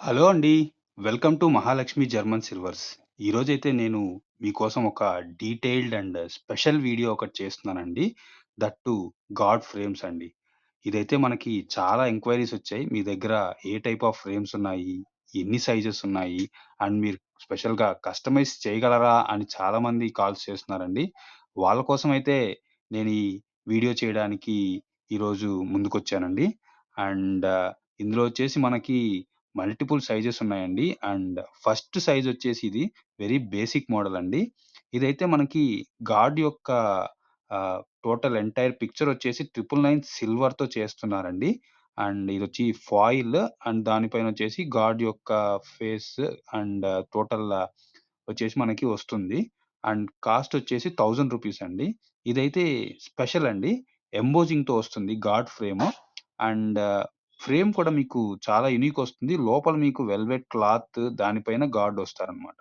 Hello అండి. Welcome to Mahalakshmi German silvers. ఈరోజైతే నేను మీకోసం ఒక డీటెయిల్డ్ అండ్ స్పెషల్ వీడియో ఒకటి చేస్తున్నానండి. దట్ టు గాడ్ ఫ్రేమ్స్ అండి. ఇదైతే మనకి చాలా ఎంక్వైరీస్ వచ్చాయి. మీ దగ్గర ఏ టైప్ ఆఫ్ ఫ్రేమ్స్ ఉన్నాయి? ఎన్ని సైజెస్ ఉన్నాయి? అండ్ మీరు స్పెషల్‌గా కస్టమైజ్ చేయగలరా? అని చాలామంది కాల్స్ చేస్తున్నారండి. వాళ్ళ కోసం అయితే నేను ఈ వీడియో చేయడానికి ఈరోజు ముందుకొచ్చానండి. అండ్ ఇందులో వచ్చేసి మనకి మల్టిపుల్ సైజెస్ ఉన్నాయండి. అండ్ ఫస్ట్ సైజ్ వచ్చేసి ఇది వెరీ బేసిక్ మోడల్ అండి. ఇదైతే మనకి గాడ్ యొక్క టోటల్ ఎంటైర్ పిక్చర్ వచ్చేసి 999 సిల్వర్‌తో చేస్తున్నారండి. అండ్ ఇది వచ్చి ఫాయిల్ అండ్ దానిపైన వచ్చేసి గాడ్ యొక్క ఫేస్ అండ్ టోటల్ వచ్చేసి మనకి వస్తుంది. అండ్ కాస్ట్ వచ్చేసి థౌజండ్ రూపీస్ అండి. ఇదైతే స్పెషల్ అండి. ఎంబోజింగ్‌తో వస్తుంది గాడ్ ఫ్రేమ్ అండ్ ఫ్రేమ్ కూడా మీకు చాలా యూనిక్ వస్తుంది. లోపల మీకు వెల్వెట్ క్లాత్ దానిపైన గాడ్ వస్తారనమాట.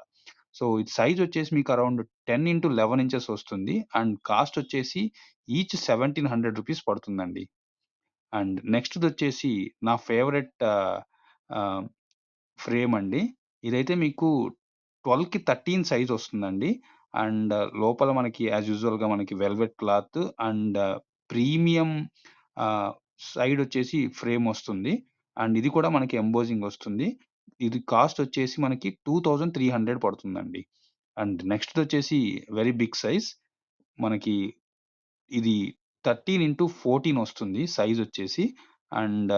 సో, ఇది సైజ్ వచ్చేసి మీకు అరౌండ్ 10x11 ఇంచెస్ వస్తుంది. అండ్ కాస్ట్ వచ్చేసి ఈచ్ రూ. 1700 పడుతుందండి. అండ్ నెక్స్ట్‌దొచ్చేసి నా ఫేవరెట్ ఆహ్, ఆహ్, ఫ్రేమ్ అండి. ఇదైతే మీకు 12కి 13 సైజ్ వస్తుందండి. అండ్ లోపల మనకి యాస్ యూజువల్‌గా మనకి velvet cloth and premium ah, side వచ్చేసి ఫ్రేమ్ వస్తుంది. అండ్ ఇది కూడా మనకి ఎంబోజింగ్ వస్తుంది. ఇది కాస్ట్ వచ్చేసి మనకి 2300 పడుతుందండి. అండ్ నెక్స్ట్‌దొచ్చేసి వెరీ బిగ్ సైజ్. మనకి ఇది 13x14 వస్తుంది సైజ్ వచ్చేసి. అండ్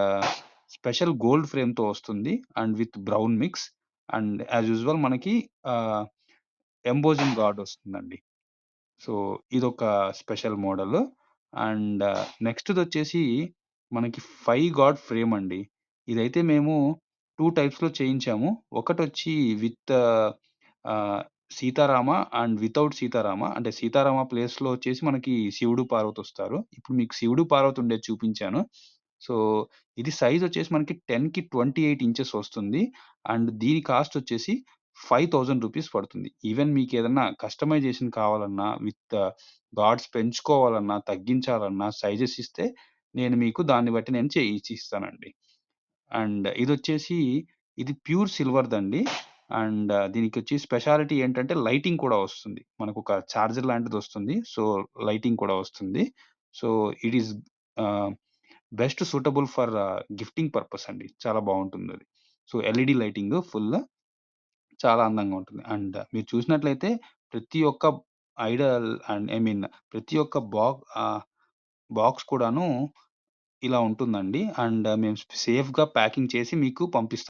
స్పెషల్ గోల్డ్ ఫ్రేమ్‌తో వస్తుంది. And with brown mix. And as usual మనకి ఎంబోజింగ్ గాడ్ వస్తుందండి. సో, ఇదొక స్పెషల్ మోడల్. అండ్ నెక్స్ట్ది వచ్చేసి మనకి ఫైవ్ గాడ్ ఫ్రేమ్ అండి. ఇదైతే మేము 2 టైప్స్‌లో చేయించాము. ఒకటొచ్చి విత్ uh, ఆహ్, సీతారామ అండ్ వితౌట్ సీతారామ. అంటే సీతారామ ప్లేస్‌లో వచ్చేసి మనకి శివుడు, పార్వతి వస్తారు. ఇప్పుడు మీకు శివుడు, పార్వతి ఉండేది చూపించాను. సో, ఇది సైజ్ వచ్చేసి మనకి 10కి 28 ఇంచెస్ వస్తుంది. అండ్ దీని కాస్ట్ వచ్చేసి రూ. 5000 పడుతుంది. ఈవెన్ మీకేదన్నా కస్టమైజేషన్ కావాలన్నా విత్ గాడ్స్ uh, పెంచుకోవాలన్నా, తగ్గించాలన్నా సైజెస్ ఇస్తే నేను మీకు దాన్ని బట్టి నేను చేయించి ఇస్తానండి. అండ్ ఇదొచ్చేసి ఇది ప్యూర్ సిల్వర్‌దండి. అండ్ దీనికి వచ్చి స్పెషాలిటీ ఏంటంటే లైటింగ్ కూడా వస్తుంది. మనకు ఒక చార్జర్ లాంటిదొస్తుంది. సో, లైటింగ్ కూడా వస్తుంది. So, it is best suitable for gifting purpose అండి. చాలా బాగుంటుంది అది సో, ఎల్ఈడీ లైటింగ్ ఫుల్. చాలా అందంగా ఉంటుంది. అండ్ మీరు చూసినట్లయితే ప్రతి ఒక్క ఐడల్ అండ్ ఐ మీన్ ప్రతి ఒక్క బాక్ బాక్స్ కూడాను ఇలా ఉంటుందండి. అండ్ మేము సేఫ్గా ప్యాకింగ్ చేసి మీకు పంపిస్తాం.